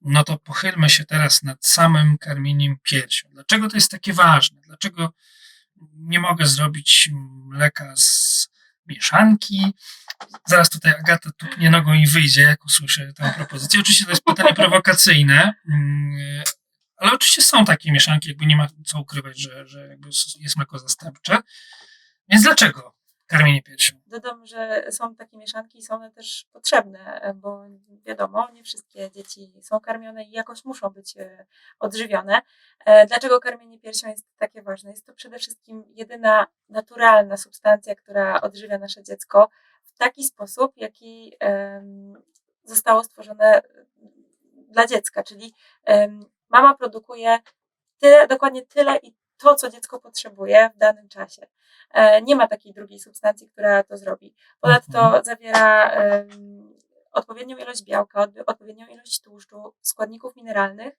no to pochylmy się teraz nad samym karmieniem piersią. Dlaczego to jest takie ważne? Dlaczego nie mogę zrobić mleka z mieszanki? Zaraz tutaj Agata tupnie nogą i wyjdzie, jak usłyszę tę propozycję. Oczywiście to jest pytanie prowokacyjne, mm, ale oczywiście są takie mieszanki, jakby nie ma co ukrywać, że, że jest mleko zastępcze. Więc dlaczego karmienie piersią? Dodam, że są takie mieszanki i są one też potrzebne, bo wiadomo, nie wszystkie dzieci są karmione i jakoś muszą być e, odżywione. E, Dlaczego karmienie piersią jest takie ważne? Jest to przede wszystkim jedyna naturalna substancja, która odżywia nasze dziecko w taki sposób, jaki zostało stworzone dla dziecka, czyli mama produkuje tyle, dokładnie tyle i to, co dziecko potrzebuje w danym czasie. E, Nie ma takiej drugiej substancji, która to zrobi. Ponadto Mhm. zawiera odpowiednią ilość białka, od- odpowiednią ilość tłuszczu, składników mineralnych,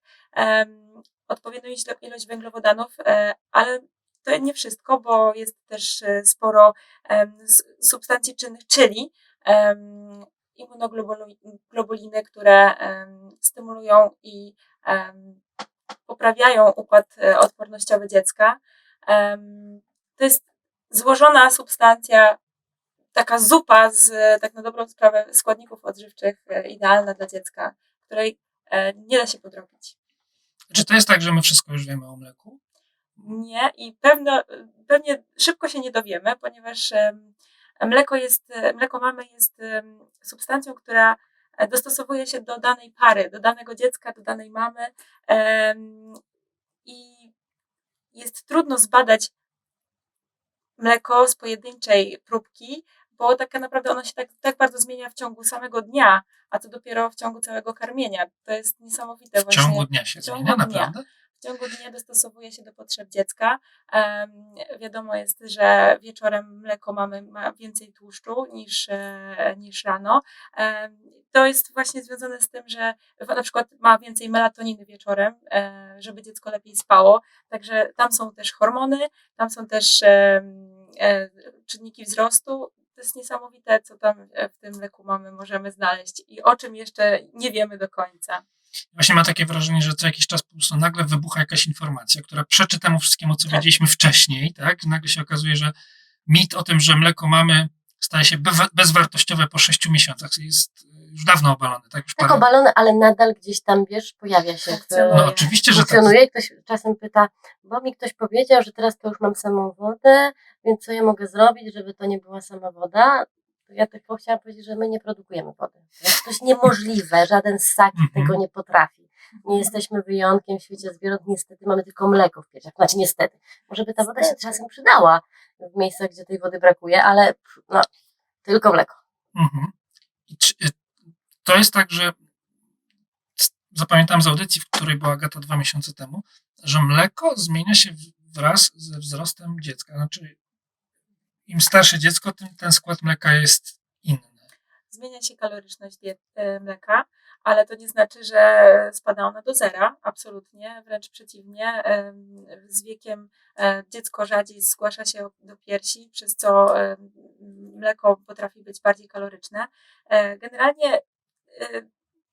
odpowiednią ilość, węglowodanów, e, ale to nie wszystko, bo jest też e, sporo substancji czynnych, czyli immunoglobuliny, które stymulują i poprawiają układ e, odpornościowy dziecka. To jest złożona substancja, taka zupa z tak na dobrą sprawę składników odżywczych, e, idealna dla dziecka, której e, nie da się podrobić. Czy to jest tak, że my wszystko już wiemy o mleku? Nie i pewno, pewnie szybko się nie dowiemy, ponieważ mleko, jest, mleko mamy jest substancją, która dostosowuje się do danej pary, do danego dziecka, do danej mamy i jest trudno zbadać mleko z pojedynczej próbki, bo tak naprawdę ono się tak, tak bardzo zmienia w ciągu samego dnia, a to dopiero w ciągu całego karmienia. To jest niesamowite W właśnie. ciągu dnia się w ciągu zmienia, dnia. naprawdę? W ciągu dnia dostosowuje się do potrzeb dziecka. Wiadomo jest, że wieczorem mleko mamy ma więcej tłuszczu niż, e, niż rano. To jest właśnie związane z tym, że na przykład ma więcej melatoniny wieczorem, e, żeby dziecko lepiej spało. Także tam są też hormony, tam są też e, czynniki wzrostu. To jest niesamowite, co tam w tym mleku mamy, możemy znaleźć i o czym jeszcze nie wiemy do końca. Właśnie mam takie wrażenie, że co jakiś czas po prostu nagle wybucha jakaś informacja, która przeczy temu wszystkiemu, co Tak. wiedzieliśmy wcześniej, tak? Nagle się okazuje, że mit o tym, że mleko mamy staje się bezwartościowe po sześciu miesiącach jest już dawno obalony, tak? Już Tak parę- obalone, ale nadal gdzieś tam, wiesz, pojawia się. w-. No oczywiście, że tak. funkcjonuje. Ktoś czasem pyta, bo mi ktoś powiedział, że teraz to już mam samą wodę, więc co ja mogę zrobić, żeby to nie była sama woda? To ja tylko chciałam powiedzieć, że my nie produkujemy wody. To jest coś niemożliwe, żaden ssak Mhm. tego nie potrafi. Nie jesteśmy wyjątkiem w świecie zwierząt, niestety mamy tylko mleko w piersiach. Znaczy niestety, może by ta woda się czasem przydała w miejscach, gdzie tej wody brakuje, ale no, tylko mleko. Mhm. Czy, y, to jest tak, że zapamiętam z audycji, w której była Agata dwa miesiące temu, że mleko zmienia się wraz ze wzrostem dziecka. Znaczy, im starsze dziecko, tym ten skład mleka jest inny. zmienia się kaloryczność e, mleka, ale to nie znaczy, że spada ona do zera. Absolutnie, wręcz przeciwnie. Z wiekiem e, dziecko rzadziej zgłasza się do piersi, przez co em, mleko potrafi być bardziej kaloryczne. E, Generalnie e,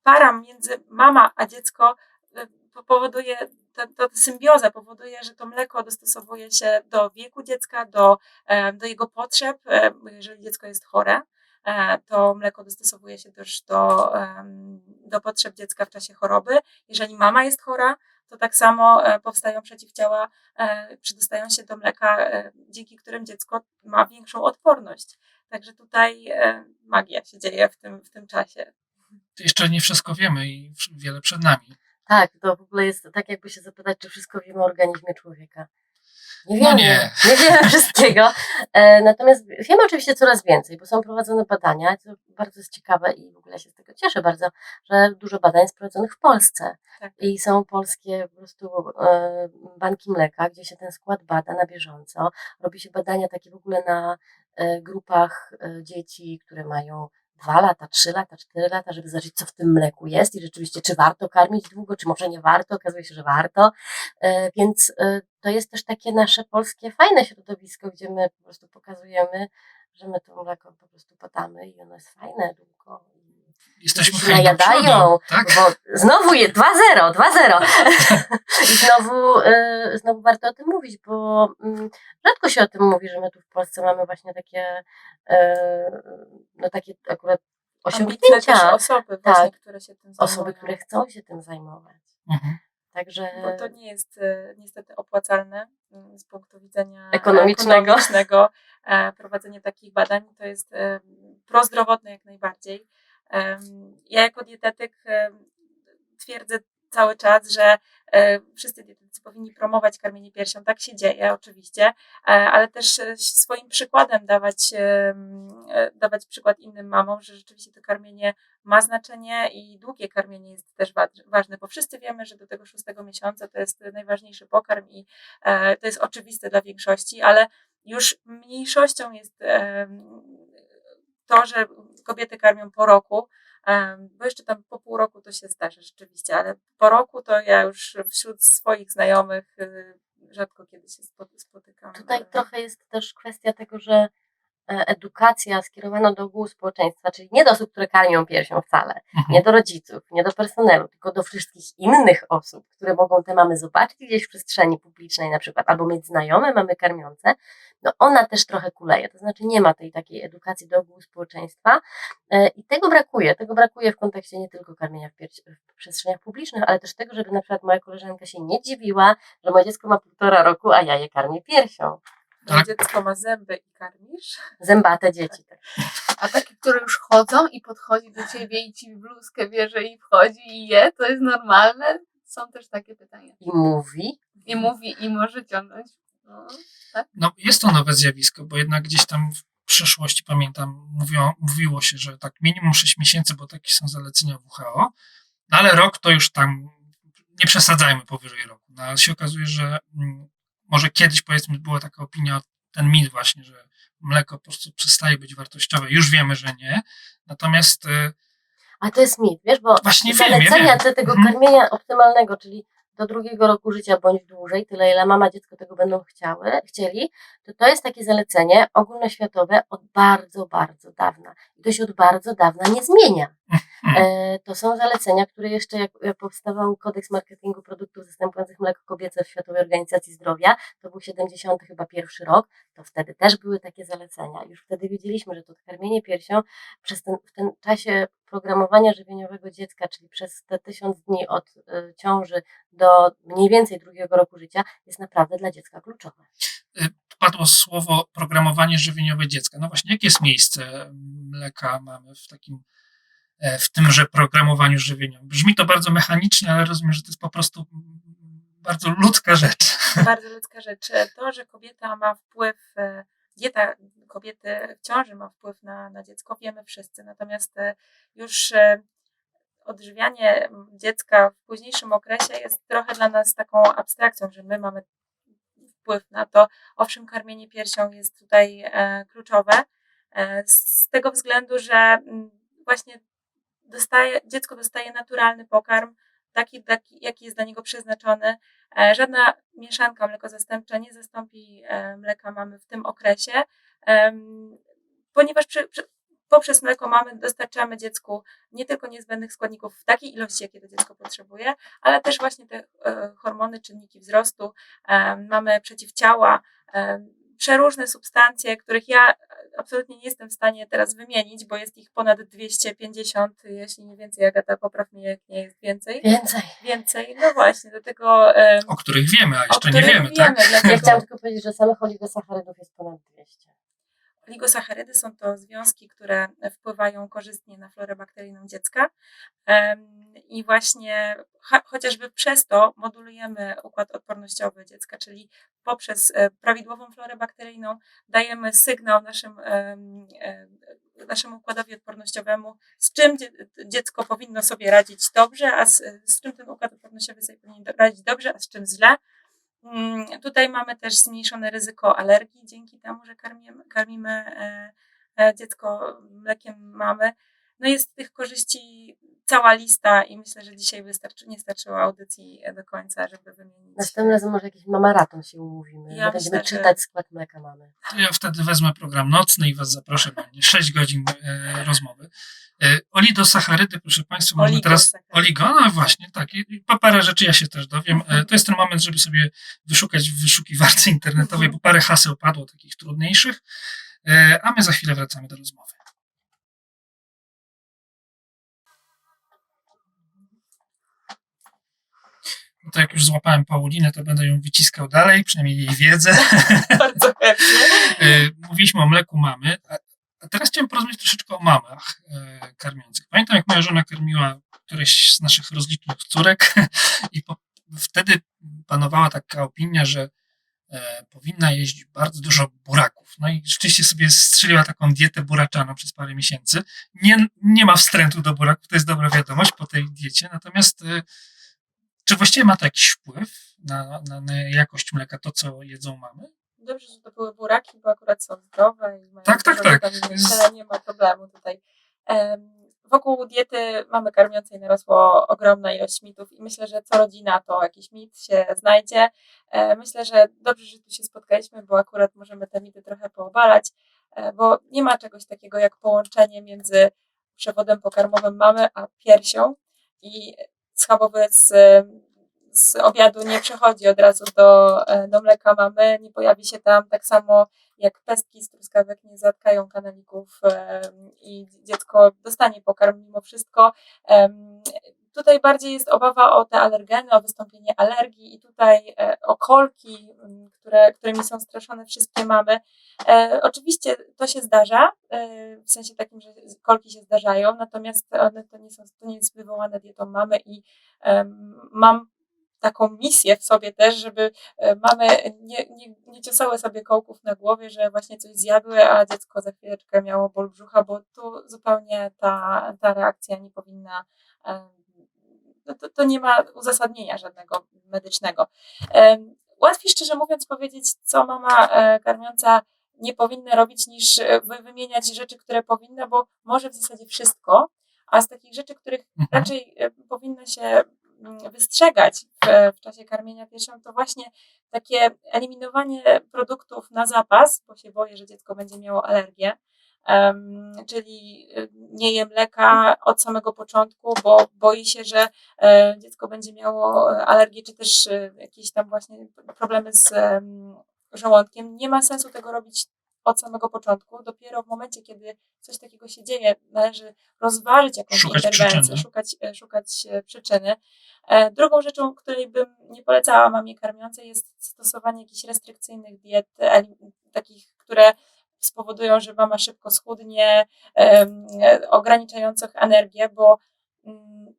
para między mama a dziecko e, po- powoduje, ta, ta symbioza powoduje, że to mleko dostosowuje się do wieku dziecka, do, e, do jego potrzeb, e, jeżeli dziecko jest chore e, to mleko dostosowuje się też do, do potrzeb dziecka w czasie choroby. Jeżeli mama jest chora, to tak samo powstają przeciwciała, przydostają się do mleka, dzięki którym dziecko ma większą odporność. Także tutaj magia się dzieje w tym, w tym czasie. Jeszcze nie wszystko wiemy i wiele przed nami. Tak, to w ogóle jest tak, jakby się zapytać, czy wszystko wiemy o organizmie człowieka. Nie No wiemy, nie. nie wiemy wszystkiego. E, natomiast wiemy oczywiście coraz więcej, bo są prowadzone badania, co bardzo jest ciekawe i w ogóle się z tego cieszę bardzo, że dużo badań jest prowadzonych w Polsce. Tak. I są polskie po prostu e, banki mleka, gdzie się ten skład bada na bieżąco. Robi się badania takie w ogóle na e, grupach dzieci, które mają dwa lata, trzy lata, cztery lata, żeby zobaczyć, co w tym mleku jest i rzeczywiście, czy warto karmić długo, czy może nie warto. Okazuje się, że warto. E, Więc e, to jest też takie nasze polskie fajne środowisko, gdzie my po prostu pokazujemy, że my to mleko po prostu podamy i ono jest fajne długo. Jesteśmy najadają, środą, tak? Bo znowu je 2-0, 2-0. I znowu, y, znowu warto o tym mówić, bo mm, rzadko się o tym mówi, że my tu w Polsce mamy właśnie takie, y, no takie akurat Ambitne też osiągnięcia. osoby właśnie, Tak. które się tym zajmują. Osoby, które chcą się tym zajmować. Mhm. Także Bo to nie jest e, niestety opłacalne mm, z punktu widzenia Ekonomicznego. ekonomicznego. E, Prowadzenie takich badań to jest e, prozdrowotne jak najbardziej. Ja jako dietetyk twierdzę cały czas, że e, wszyscy dietetycy powinni promować karmienie piersią. Tak się dzieje oczywiście, e, ale też e, swoim przykładem dawać, dawać przykład innym mamom, że rzeczywiście to karmienie ma znaczenie i długie karmienie jest też wa- ważne, bo wszyscy wiemy, że do tego szóstego miesiąca to jest najważniejszy pokarm i to jest oczywiste dla większości, ale już mniejszością jest to, że kobiety karmią po roku, bo jeszcze tam po pół roku to się zdarza rzeczywiście, ale po roku to ja już wśród swoich znajomych y, rzadko kiedy się spo- spotykam. Tutaj trochę jest też kwestia tego, że edukacja skierowana do ogółu społeczeństwa, czyli nie do osób, które karmią piersią wcale, Mhm. nie do rodziców, nie do personelu, tylko do wszystkich innych osób, które mogą te mamy zobaczyć gdzieś w przestrzeni publicznej na przykład, albo mieć znajome mamy karmiące, no ona też trochę kuleje, to znaczy nie ma tej takiej edukacji do ogółu społeczeństwa e, i tego brakuje, tego brakuje w kontekście nie tylko karmienia w, w przestrzeniach publicznych, ale też tego, żeby na przykład moja koleżanka się nie dziwiła, że moje dziecko ma półtora roku, a ja je karmię piersią. Tak. dziecko ma zęby i karmisz. Zębate dzieci. Tak. A takie, które już chodzą i podchodzi do ciebie i ci bluzkę bierze i wchodzi i je, to jest normalne? Są też takie pytania. I mówi, I mówi, i może ciągnąć. No, No, jest to nowe zjawisko, bo jednak gdzieś tam w przeszłości, pamiętam, mówiło, mówiło się, że tak minimum 6 miesięcy, bo takie są zalecenia WHO, no ale rok to już tam, nie przesadzajmy powyżej roku. No, ale się okazuje, że mm, może kiedyś powiedzmy była taka opinia, ten mit właśnie, że mleko po prostu przestaje być wartościowe. Już wiemy, że nie. Natomiast y, A to jest mit, wiesz, bo Właśnie zalecenia wiem. te- tego Mhm. karmienia optymalnego, czyli do drugiego roku życia bądź dłużej, tyle ile mama, dziecko tego będą chciały, chcieli, to to jest takie zalecenie ogólnoświatowe od bardzo, bardzo dawna. To się od bardzo dawna nie zmienia. Mhm. E, to są zalecenia, które jeszcze jak powstawał kodeks marketingu produktów zastępujących mleko kobiece w Światowej Organizacji Zdrowia, to był 70 chyba pierwszy rok, to wtedy też były takie zalecenia. Już wtedy wiedzieliśmy, że to karmienie piersią przez ten, w tym czasie programowania żywieniowego dziecka, czyli przez te tysiąc dni od y, ciąży do mniej więcej drugiego roku życia, jest naprawdę dla dziecka kluczowe. Padło słowo programowanie żywieniowe dziecka. No właśnie, jakie jest miejsce mleka mamy w takim, e, w tymże programowaniu żywieniowym? Brzmi to bardzo mechanicznie, ale rozumiem, że to jest po prostu mm, bardzo ludzka rzecz. bardzo ludzka rzecz. To, że kobieta ma wpływ, e, dieta kobiety w ciąży ma wpływ na, na dziecko, wiemy wszyscy. Natomiast e, już e, odżywianie m, dziecka w późniejszym okresie jest trochę dla nas taką abstrakcją, że my mamy wpływ na to. Owszem, karmienie piersią jest tutaj e, kluczowe e, z tego względu, że mm, właśnie dostaje, dziecko dostaje naturalny pokarm, taki, taki jaki jest dla niego przeznaczony. E, Żadna mieszanka mleko zastępcze nie zastąpi mleka mamy w tym okresie, ponieważ przy, przy, poprzez mleko mamy dostarczamy dziecku nie tylko niezbędnych składników w takiej ilości, jakie to dziecko potrzebuje, ale też właśnie te e, hormony, czynniki wzrostu, em, mamy przeciwciała, em, przeróżne substancje, których ja absolutnie nie jestem w stanie teraz wymienić, bo jest ich ponad 250, jeśli nie więcej, Agata, popraw mnie, jak nie jest więcej. Więcej. Więcej, no właśnie, do tego em, O których wiemy, a jeszcze nie których wiemy, tak? Ja dlatego chciałam tylko powiedzieć, że samych oligosacharydów jest ponad 200. Oligosacharydy są to związki, które wpływają korzystnie na florę bakteryjną dziecka i właśnie cho- chociażby przez to modulujemy układ odpornościowy dziecka, czyli poprzez e, prawidłową florę bakteryjną dajemy sygnał naszym, e, naszemu układowi odpornościowemu, z czym dzie- dziecko powinno sobie radzić dobrze, a z, z czym ten układ odpornościowy sobie powinien radzić dobrze, a z czym źle. Mm, Tutaj mamy też zmniejszone ryzyko alergii dzięki temu, że karmimy, karmimy e, e, dziecko mlekiem mamy. No jest tych korzyści cała lista i myślę, że dzisiaj wystarczy, nie starczyło audycji do końca, żeby wymienić. Następnym razem może jakiś mamaraton się umówimy. Ja Będziemy myślę, że- czytać skład mleka mamy. To ja wtedy wezmę program nocny i was zaproszę. Będzie 6 godzin e, rozmowy. E, olidosacharydy, proszę Państwa, można teraz... Oligosacharydy. Oligo, no właśnie, tak. I, i po parę rzeczy ja się też dowiem. E, to jest ten moment, żeby sobie wyszukać w wyszukiwarce internetowej, Mhm. bo parę haseł padło, takich trudniejszych. E, a my za chwilę wracamy do rozmowy. No to jak już złapałem Paulinę, to będę ją wyciskał dalej, przynajmniej jej wiedzę. Bardzo. E, Mówiliśmy o mleku mamy, a, a teraz chciałem porozmawiać troszeczkę o mamach e, karmiących. Pamiętam, jak moja żona karmiła któreś z naszych rozlicznych córek i po, wtedy panowała taka opinia, że e, powinna jeść bardzo dużo buraków. No i rzeczywiście sobie strzeliła taką dietę buraczaną przez parę miesięcy. Nie, nie ma wstrętu do buraków, to jest dobra wiadomość po tej diecie, natomiast e, czy właściwie ma to jakiś wpływ na, na, na jakość mleka, to co jedzą mamy? Dobrze, że to były buraki, bo akurat są zdrowe i mają Tak, tak, tak. Jest- nie ma problemu tutaj. Em, Wokół diety mamy karmiącej narosło ogromna ilość mitów i myślę, że co rodzina to jakiś mit się znajdzie. E, Myślę, że dobrze, że tu się spotkaliśmy, bo akurat możemy te mity trochę poobalać, e, bo nie ma czegoś takiego jak połączenie między przewodem pokarmowym mamy a piersią i schabowy z, z obiadu nie przechodzi od razu do, e, do mleka mamy, nie pojawi się tam tak samo jak pestki z truskawek nie zatkają kanalików em, i dziecko dostanie pokarm mimo wszystko. Tutaj bardziej jest obawa o te alergeny, o wystąpienie alergii i tutaj e, o kolki, m, które, którymi są straszone wszystkie mamy. E, Oczywiście to się zdarza, e, w sensie takim, że kolki się zdarzają, natomiast one to nie, są, to nie jest wywołane dietą mamy i mam taką misję w sobie też, żeby mamy nie, nie, nie ciosały sobie kołków na głowie, że właśnie coś zjadły, a dziecko za chwileczkę miało ból brzucha, bo tu zupełnie ta, ta reakcja nie powinna, em, no to, to nie ma uzasadnienia żadnego medycznego. Łatwiej szczerze mówiąc powiedzieć, co mama e, karmiąca nie powinna robić, niż e, wy- wymieniać rzeczy, które powinna, bo może w zasadzie wszystko, a z takich rzeczy, których Mhm. raczej e, powinno się mm, wystrzegać w, w czasie karmienia piersią, to właśnie takie eliminowanie produktów na zapas, bo się boję, że dziecko będzie miało alergię. Czyli y, nie je mleka od samego początku, bo boi się, że e, dziecko będzie miało e, alergię, czy też e, jakieś tam właśnie problemy z em, żołądkiem. Nie ma sensu tego robić od samego początku. Dopiero w momencie, kiedy coś takiego się dzieje, należy rozważyć jakąś Szukać interwencję, przyczyny. szukać, szukać przyczyny. Drugą rzeczą, której bym nie polecała mamie karmiącej, jest stosowanie jakichś restrykcyjnych diet, takich, które spowodują, że mama szybko schudnie, ograniczających energię, bo mm,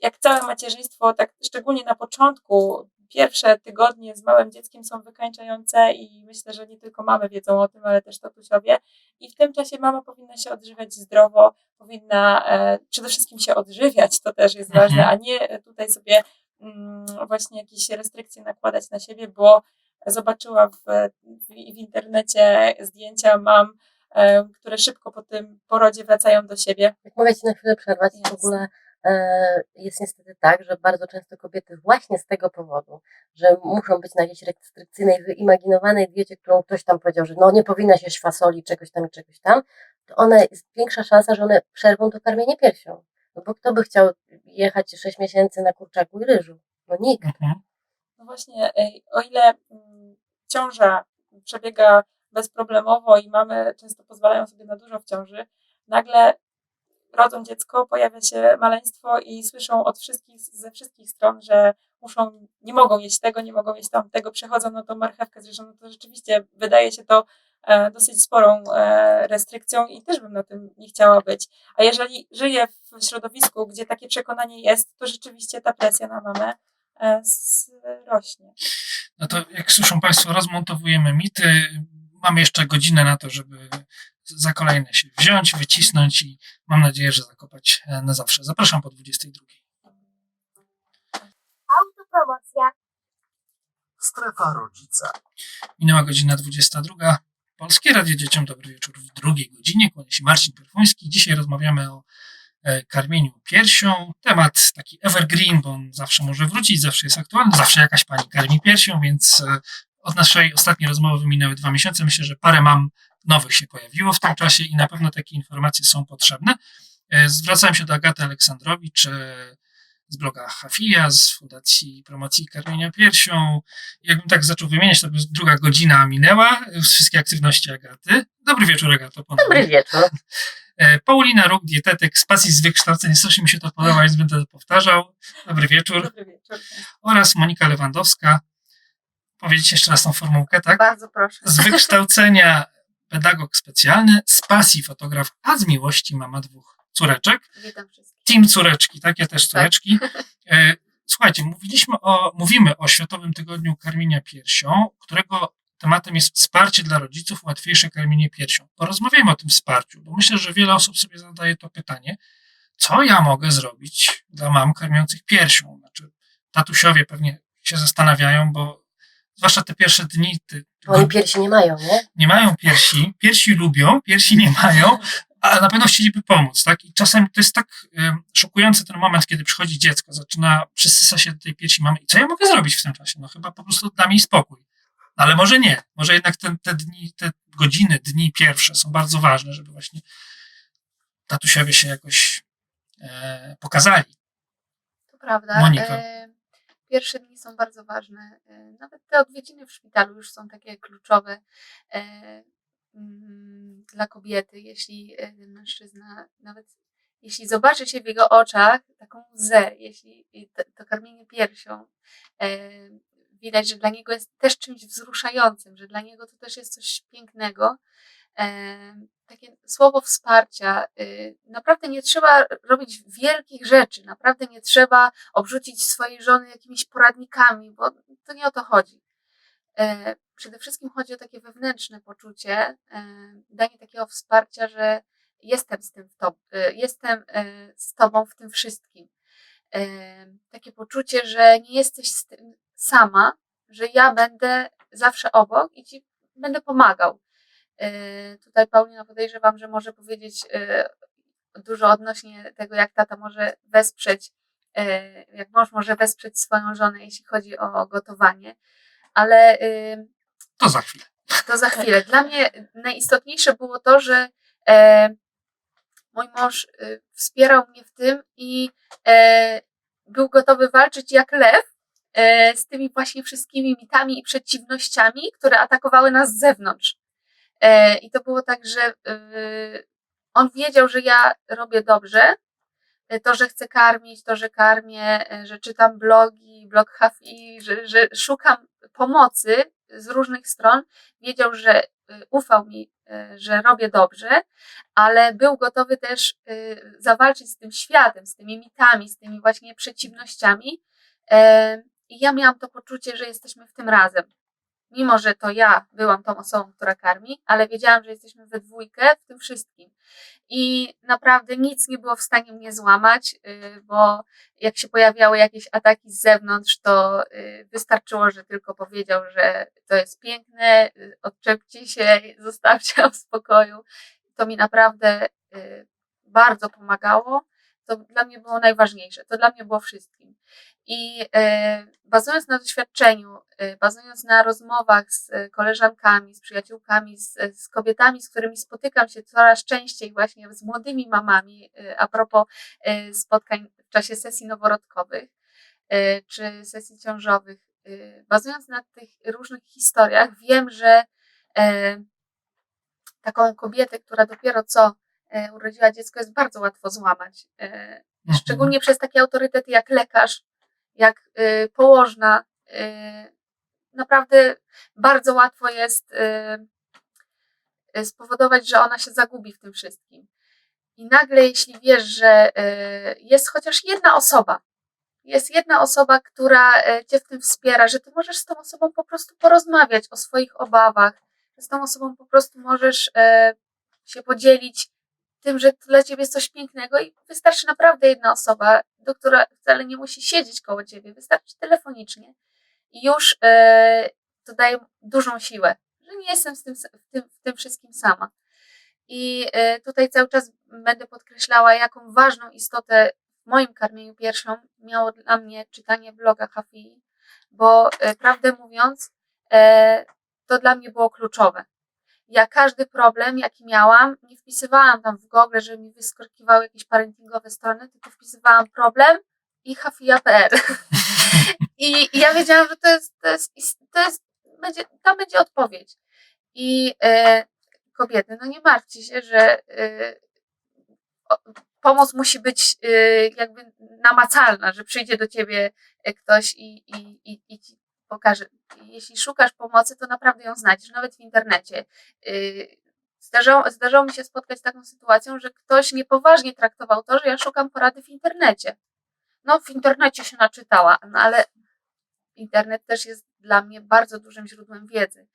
jak całe macierzyństwo, tak szczególnie na początku, pierwsze tygodnie z małym dzieckiem są wykańczające i myślę, że nie tylko mamy wiedzą o tym, ale też tatusiowie. I w tym czasie mama powinna się odżywiać zdrowo, powinna e, przede wszystkim się odżywiać, to też jest Mhm. ważne, a nie tutaj sobie mm, właśnie jakieś restrykcje nakładać na siebie, bo zobaczyła w, w, w internecie zdjęcia mam, e, które szybko po tym porodzie wracają do siebie. Jak mogę Ci na chwilę przerwać, w Jasne. ogóle e, jest niestety tak, że bardzo często kobiety właśnie z tego powodu, że muszą być na jakiejś restrykcyjnej, wyimaginowanej diecie, którą ktoś tam powiedział, że no nie powinna się fasoli, czegoś tam i czegoś tam, to one, jest większa szansa, że one przerwą to karmienie piersią. No bo kto by chciał jechać 6 miesięcy na kurczaku i ryżu? No nikt. Mhm. No właśnie, o ile mm, ciąża przebiega bezproblemowo i mamy często pozwalają sobie na dużo w ciąży, nagle rodzą dziecko, pojawia się maleństwo i słyszą od wszystkich, ze wszystkich stron, że muszą, nie mogą jeść tego, nie mogą jeść tamtego, przechodzą na tą marchewkę z no to rzeczywiście wydaje się to e, dosyć sporą e, restrykcją i też bym na tym nie chciała być. A jeżeli żyję w środowisku, gdzie takie przekonanie jest, to rzeczywiście ta presja na mamę rośnie. No to jak słyszą Państwo, rozmontowujemy mity. Mamy jeszcze godzinę na to, żeby za kolejne się wziąć, wycisnąć i mam nadzieję, że zakopać e, na zawsze. Zapraszam po 22. Autopromocja. Strefa rodzica. Minęła godzina 22. Polskie Radio Dzieciom. Dobry wieczór w drugiej godzinie. Kłania się Marcin Perfuński. Dzisiaj rozmawiamy o e, karmieniu piersią. Temat taki evergreen, bo on zawsze może wrócić, zawsze jest aktualny, zawsze jakaś pani karmi piersią, więc e, od naszej ostatniej rozmowy minęły dwa miesiące. Myślę, że parę mam nowych się pojawiło w tym czasie i na pewno takie informacje są potrzebne. E, Zwracałem się do Agaty Aleksandrowicz e, z bloga Hafija, z Fundacji Promocji Karmienia Piersią. Jakbym tak zaczął wymieniać, to by druga godzina minęła. e, Wszystkie aktywności Agaty. Dobry wieczór, Agato. ponownie. Dobry wieczór. E, Paulina Róg, dietetyk z pasji z wykształceń. Strasznie mi się to podoba, więc będę to powtarzał. Dobry wieczór. Dobry wieczór. Oraz Monika Lewandowska. Powiedzieć jeszcze raz tą formułkę, tak? Bardzo proszę. Z wykształcenia pedagog specjalny, z pasji fotograf, a z miłości mama dwóch córeczek. Witam wszystkich. Team córeczki, takie też córeczki. E, Słuchajcie, mówiliśmy o, mówimy o Światowym Tygodniu Karmienia Piersią, którego tematem jest wsparcie dla rodziców, łatwiejsze karmienie piersią. Porozmawiajmy o tym wsparciu, bo myślę, że wiele osób sobie zadaje to pytanie, co ja mogę zrobić dla mam karmiących piersią? Znaczy, tatusiowie pewnie się zastanawiają, bo zwłaszcza te pierwsze dni, te, oni piersi nie mają, nie? nie mają piersi, piersi lubią, piersi nie mają, a na pewno chcieliby pomóc, tak? I czasem to jest tak em, szokujący ten moment, kiedy przychodzi dziecko, zaczyna, przysysa się do tej piersi mamy i co ja mogę zrobić w tym czasie? No chyba po prostu dam jej spokój. Ale może nie, może jednak te, te dni, te godziny, dni pierwsze są bardzo ważne, żeby właśnie tatusiowie się jakoś e, pokazali. To prawda. Monika. E, Pierwsze dni są bardzo ważne. E, Nawet te odwiedziny w szpitalu już są takie kluczowe e, mm, dla kobiety. Jeśli mężczyzna, nawet jeśli zobaczy się w jego oczach taką łzę, jeśli to, to karmienie piersią, e, widać, że dla niego jest też czymś wzruszającym, że dla niego to też jest coś pięknego. E, takie słowo wsparcia. y, Naprawdę nie trzeba robić wielkich rzeczy, naprawdę nie trzeba obrzucić swojej żony jakimiś poradnikami, bo to nie o to chodzi. E, Przede wszystkim chodzi o takie wewnętrzne poczucie, e, danie takiego wsparcia, że jestem z tym to, jestem z tobą w tym wszystkim. Takie poczucie, że nie jesteś z tym sama, że ja będę zawsze obok i ci będę pomagał. E, Tutaj Paulina podejrzewam, że może powiedzieć e, dużo odnośnie tego, jak tata może wesprzeć, e, jak mąż może wesprzeć swoją żonę, jeśli chodzi o gotowanie, ale To za chwilę. to za chwilę. Dla mnie najistotniejsze było to, że e, mój mąż wspierał mnie w tym i e, był gotowy walczyć jak lew z tymi właśnie wszystkimi mitami i przeciwnościami, które atakowały nas z zewnątrz. E, I to było tak, że e, on wiedział, że ja robię dobrze. E, To, że chcę karmić, to, że karmię, e, że czytam blogi, blog Hafi, że, że szukam pomocy z różnych stron, wiedział, że ufał mi, że robię dobrze, ale był gotowy też zawalczyć z tym światem, z tymi mitami, z tymi właśnie przeciwnościami. I ja miałam to poczucie, że jesteśmy w tym razem. Mimo, że to ja byłam tą osobą, która karmi, ale wiedziałam, że jesteśmy we dwójkę w tym wszystkim. I naprawdę nic nie było w stanie mnie złamać, y, bo jak się pojawiały jakieś ataki z zewnątrz, to y, wystarczyło, że tylko powiedział, że to jest piękne, y, odczepcie się, zostawcie w spokoju. To mi naprawdę bardzo pomagało. To dla mnie było najważniejsze. To dla mnie było wszystkim. I y, bazując na doświadczeniu, y, bazując na rozmowach z y, koleżankami, z przyjaciółkami, z, z kobietami, z którymi spotykam się coraz częściej, właśnie z młodymi mamami, a propos spotkań w czasie sesji noworodkowych czy sesji ciążowych, bazując na tych różnych historiach, wiem, że e, taką kobietę, która dopiero co e, urodziła dziecko, jest bardzo łatwo złamać. E, Mhm. Szczególnie przez takie autorytety jak lekarz, jak y, położna. Naprawdę bardzo łatwo jest spowodować, że ona się zagubi w tym wszystkim. I nagle, jeśli wiesz, że jest chociaż jedna osoba, jest jedna osoba, która cię w tym wspiera, że ty możesz z tą osobą po prostu porozmawiać o swoich obawach, z tą osobą po prostu możesz się podzielić tym, że dla ciebie jest coś pięknego i wystarczy naprawdę jedna osoba, do która wcale nie musi siedzieć koło ciebie, wystarczy telefonicznie i już e, to daje dużą siłę, że nie jestem z tym, w, tym, w tym wszystkim sama. I e, tutaj cały czas będę podkreślała, jaką ważną istotę w moim karmieniu piersią miało dla mnie czytanie bloga HFI, bo e, prawdę mówiąc, e, to dla mnie było kluczowe. Ja każdy problem, jaki miałam, nie wpisywałam tam w Google, że mi wyskakiwały jakieś parentingowe strony, tylko wpisywałam problem i hafia.pl. I, I ja wiedziałam, że to jest, to jest, to jest będzie, będzie odpowiedź. I e, kobiety, no nie martwcie się, że e, pomoc musi być e, jakby namacalna, że przyjdzie do ciebie ktoś i, i, i, i Jeśli szukasz pomocy, to naprawdę ją znajdziesz, nawet w internecie. Y, Zdarzało, zdarzało mi się spotkać z taką sytuacją, że ktoś niepoważnie traktował to, że ja szukam porady w internecie. No, w internecie się naczytała, no ale internet też jest dla mnie bardzo dużym źródłem wiedzy.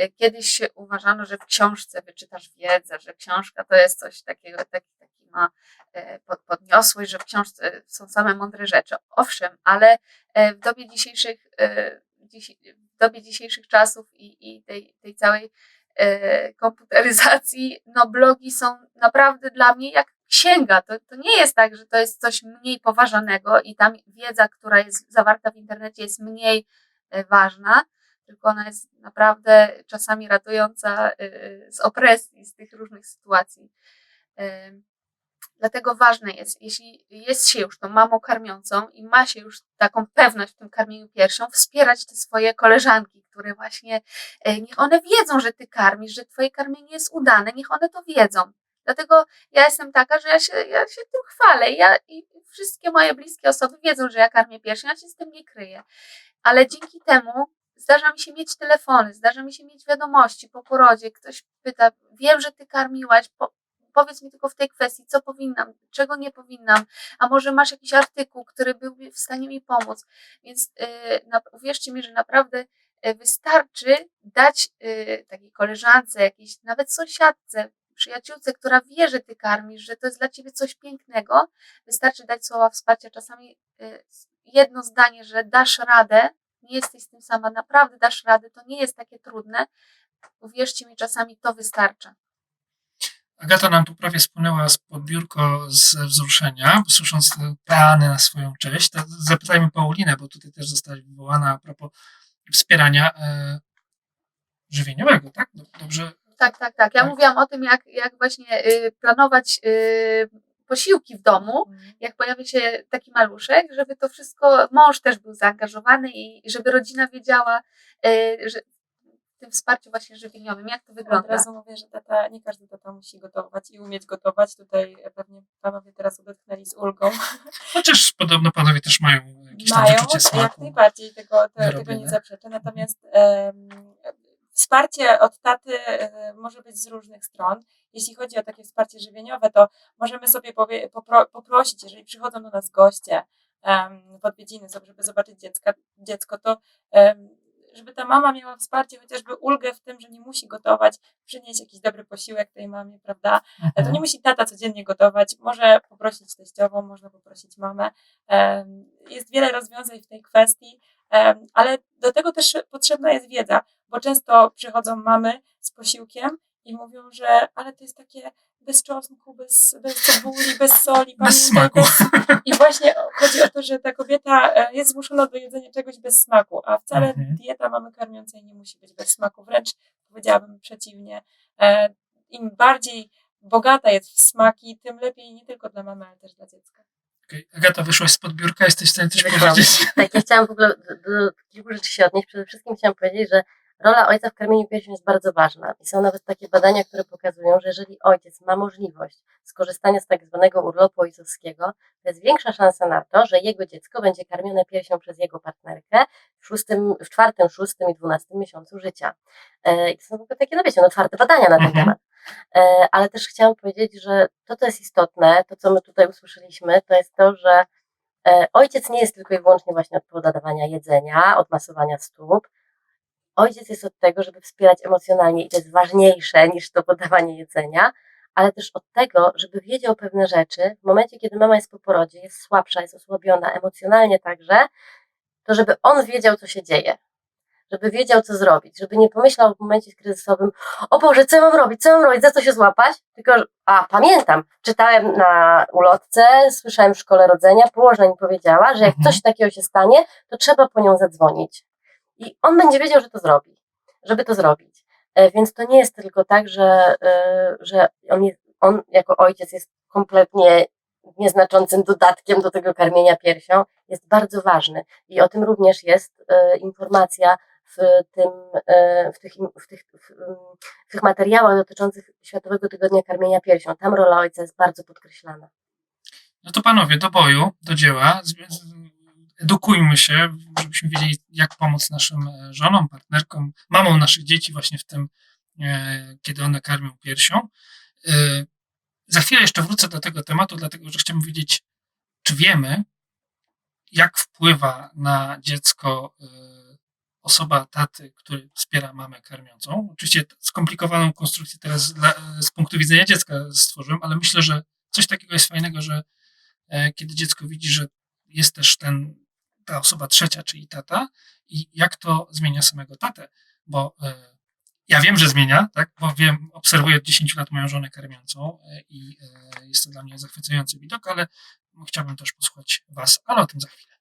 Y, Kiedyś się uważano, że w książce wyczytasz wiedzę, że książka to jest coś takiego, taki, taki ma e, pod- podniosłość, że w książce są same mądre rzeczy. Owszem, ale e, w dobie dzisiejszych, e, w dobie dzisiejszych czasów i, i tej, tej całej e, komputeryzacji, no blogi są naprawdę dla mnie jak księga. To, to nie jest tak, że to jest coś mniej poważanego i tam wiedza, która jest zawarta w internecie jest mniej e, ważna, tylko ona jest naprawdę czasami ratująca e, z opresji, z tych różnych sytuacji. Dlatego ważne jest, jeśli jest się już tą mamą karmiącą i ma się już taką pewność w tym karmieniu piersią, wspierać te swoje koleżanki, które właśnie, e, niech one wiedzą, że ty karmisz, że twoje karmienie jest udane, niech one to wiedzą. Dlatego ja jestem taka, że ja się, ja się tym chwalę ja, i wszystkie moje bliskie osoby wiedzą, że ja karmię piersią, ja się z tym nie kryję. Ale dzięki temu zdarza mi się mieć telefony, zdarza mi się mieć wiadomości po porodzie, ktoś pyta, wiem, że ty karmiłaś, po, powiedz mi tylko w tej kwestii, co powinnam, czego nie powinnam, a może masz jakiś artykuł, który byłby w stanie mi pomóc. Więc na, uwierzcie mi, że naprawdę yy, wystarczy dać yy, takiej koleżance, jakiejś nawet sąsiadce, przyjaciółce, która wie, że ty karmisz, że to jest dla ciebie coś pięknego, wystarczy dać słowa wsparcia, czasami jedno zdanie, że dasz radę, nie jesteś z tym sama, naprawdę dasz radę, to nie jest takie trudne. Uwierzcie mi, czasami to wystarcza. Agata nam tu prawie spłynęła spod biurko ze wzruszenia, słysząc te peany na swoją cześć. Zapytajmy Paulinę, bo tutaj też została wywołana a propos wspierania e, żywieniowego, tak? Dob- Dobrze. Tak, tak, tak. Ja Tak. mówiłam o tym, jak, jak właśnie y, planować y, posiłki w domu, Mhm. jak pojawia się taki maluszek, żeby to wszystko, mąż też był zaangażowany i żeby rodzina wiedziała, y, że tym wsparciu właśnie żywieniowym, jak to Od wygląda. razu mówię, że tata, nie każdy tata musi gotować i umieć gotować. Tutaj pewnie panowie teraz odetchnęli z ulgą. Chociaż podobno panowie też mają jakieś tam Mają, wyczucie jak smaku. najbardziej, tego, te, tego nie zaprzeczę. Natomiast em, wsparcie od taty może być z różnych stron. Jeśli chodzi o takie wsparcie żywieniowe, to możemy sobie powie, popro, poprosić, jeżeli przychodzą do nas goście w odwiedziny, żeby zobaczyć dziecka, dziecko, to żeby ta mama miała wsparcie, chociażby ulgę w tym, że nie musi gotować, przynieść jakiś dobry posiłek tej mamie, prawda? E, To Mhm. nie musi tata codziennie gotować, może poprosić teściową, można poprosić mamę. Jest wiele rozwiązań w tej kwestii, ale do tego też potrzebna jest wiedza, bo często przychodzą mamy z posiłkiem i mówią, że ale to jest takie bez czosnku, bez, bez cebuli, bez soli, Bez smaku. bez... I właśnie chodzi o to, że ta kobieta e, jest zmuszona do jedzenia czegoś bez smaku, a wcale Mhm. dieta mamy karmiącej nie musi być bez smaku, wręcz powiedziałabym przeciwnie. E, Im bardziej bogata jest w smaki, tym lepiej nie tylko dla mamy, ale też dla dziecka. Agata, wyszłaś spod biurka, jesteś w stanie coś Wyszłam. powiedzieć? Tak, ja chciałam w ogóle do, do kilku rzeczy się odnieść. Przede wszystkim chciałam powiedzieć, że rola ojca w karmieniu piersią jest bardzo ważna. I są nawet takie badania, które pokazują, że jeżeli ojciec ma możliwość skorzystania z tak zwanego urlopu ojcowskiego, to jest większa szansa na to, że jego dziecko będzie karmione piersią przez jego partnerkę w, szóstym, w czwartym, szóstym i dwunastym miesiącu życia. E, I to są w ogóle takie, no wiecie, no, otwarte badania na ten Mhm. temat. E, ale też chciałam powiedzieć, że to, co jest istotne, to, co my tutaj usłyszeliśmy, to jest to, że E, Ojciec nie jest tylko i wyłącznie właśnie od podawania jedzenia, od masowania stóp. Ojciec jest od tego, żeby wspierać emocjonalnie i to jest ważniejsze niż to podawanie jedzenia, ale też od tego, żeby wiedział pewne rzeczy w momencie, kiedy mama jest po porodzie, jest słabsza, jest osłabiona emocjonalnie także, to żeby on wiedział, co się dzieje. żeby wiedział, co zrobić, żeby nie pomyślał w momencie kryzysowym, o Boże, co ja mam robić, co ja mam robić, za co się złapać, tylko, a pamiętam, czytałem na ulotce, słyszałem w szkole rodzenia, położna mi powiedziała, że jak Mhm. coś takiego się stanie, to trzeba po nią zadzwonić. I on będzie wiedział, że to zrobi, żeby to zrobić. E, Więc to nie jest tylko tak, że, e, że on, jest, on jako ojciec jest kompletnie nieznaczącym dodatkiem do tego karmienia piersią, jest bardzo ważny. I o tym również jest e, informacja w, tym, w, tych, w, tych, mm, w tych materiałach dotyczących Światowego Tygodnia Karmienia Piersią. Tam rola ojca jest bardzo podkreślana. No to panowie, do boju, do dzieła. Edukujmy się, żebyśmy wiedzieli, jak pomóc naszym e, żonom, partnerkom, mamom naszych dzieci właśnie w tym, e, kiedy one karmią piersią. E, Za chwilę jeszcze wrócę do tego tematu, dlatego że chciałbym wiedzieć, czy wiemy, jak wpływa na dziecko osoba taty, który wspiera mamę karmiącą. Oczywiście skomplikowaną konstrukcję teraz dla, z punktu widzenia dziecka stworzyłem, ale myślę, że coś takiego jest fajnego, że kiedy dziecko widzi, że jest też ten, ta osoba trzecia, czyli tata, i jak to zmienia samego tatę, bo e, ja wiem, że zmienia, tak, bo wiem, obserwuję od 10 lat moją żonę karmiącą e, i e, jest to dla mnie zachwycający widok, ale chciałbym też posłuchać Was, ale o tym za chwilę.